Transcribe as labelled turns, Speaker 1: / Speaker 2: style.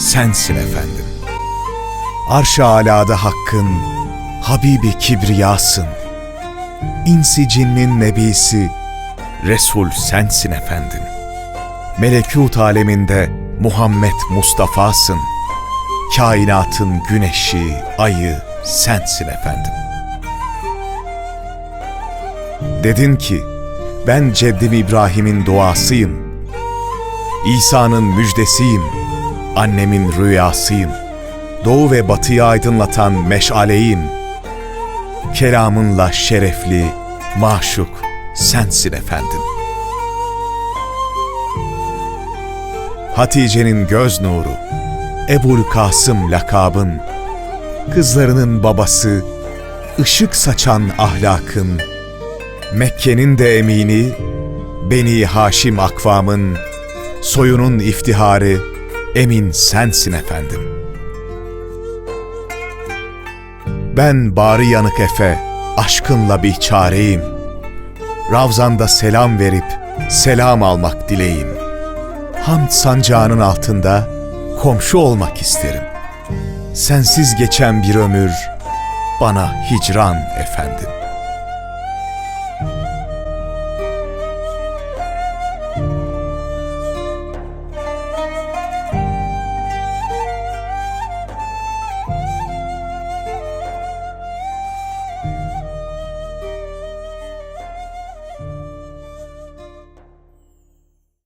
Speaker 1: sensin efendim. Arş-ı alada hakkın, Habibi kibriyasın. İnsi cinnin nebisi, Resul sensin efendim. Melekut aleminde Muhammed Mustafa'sın. Kainatın güneşi, ayı sensin efendim. Dedin ki, ben ceddim İbrahim'in duasıyım. İsa'nın müjdesiyim. Annemin rüyasıyım. Doğu ve batıyı aydınlatan meşaleyim. Kelamınla şerefli, maşuk sensin efendim. Hatice'nin göz nuru, Ebul Kasım lakabın, kızlarının babası, ışık saçan ahlakın, Mekke'nin de emini, Beni Haşim akvamın, soyunun iftiharı, emin sensin efendim. Ben bari yanık efe, aşkınla bir çareyim. Ravzanda selam verip, selam almak dileğim. Hamd sancağının altında, komşu olmak isterim. Sensiz geçen bir ömür, bana hicran efendim.